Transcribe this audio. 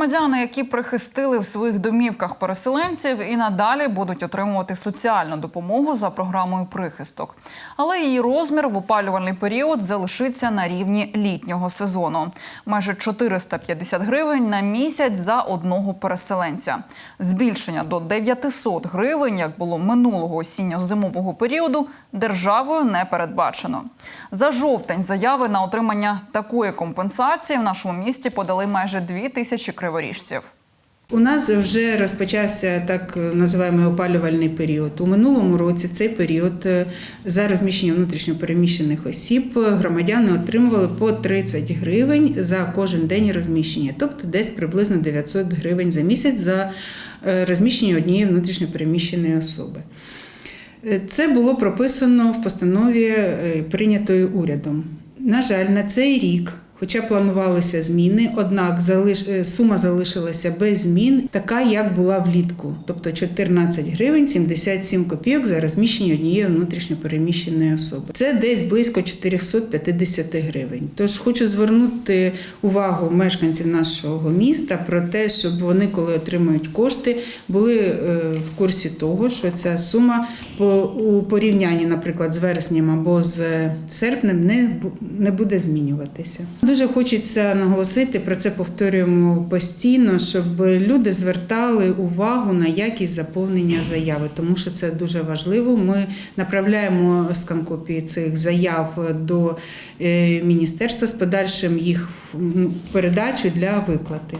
Громадяни, які прихистили в своїх домівках переселенців, і надалі будуть отримувати соціальну допомогу за програмою прихисток. Але її розмір в опалювальний період залишиться на рівні літнього сезону майже 450 гривень на місяць за одного переселенця. Збільшення до 900 гривень, як було минулого осінньо-зимового періоду, державою не передбачено. За жовтень заяви на отримання такої компенсації в нашому місті подали майже 2 тисячі криворіжців. У нас вже розпочався так називаємо опалювальний період. У минулому році в цей період е, за розміщення внутрішньопереміщених осіб е, громадяни отримували по 30 гривень за кожен день розміщення, тобто десь приблизно 900 гривень за місяць за е, розміщення однієї внутрішньопереміщеної особи. Це було прописано в постанові прийнятої урядом. На жаль, на цей рік, хоча планувалися зміни, однак залиш... е, сума залишилася без змін, така як була влітку, тобто 14 гривень 77 копійок за розміщення однієї внутрішньопереміщеної особи. Це десь близько 450 гривень. Тож хочу звернути увагу мешканців нашого міста про те, щоб вони, коли отримують кошти, були е, в курсі того, що ця сума у порівнянні, наприклад, з вереснем або з серпнем не, не буде змінюватися. Дуже хочеться наголосити про це повторюємо постійно, щоб люди звертали увагу на якість заповнення заяви, тому що це дуже важливо. Ми направляємо сканкопії цих заяв до е, міністерства з подальшим їх м, передачею для виплати.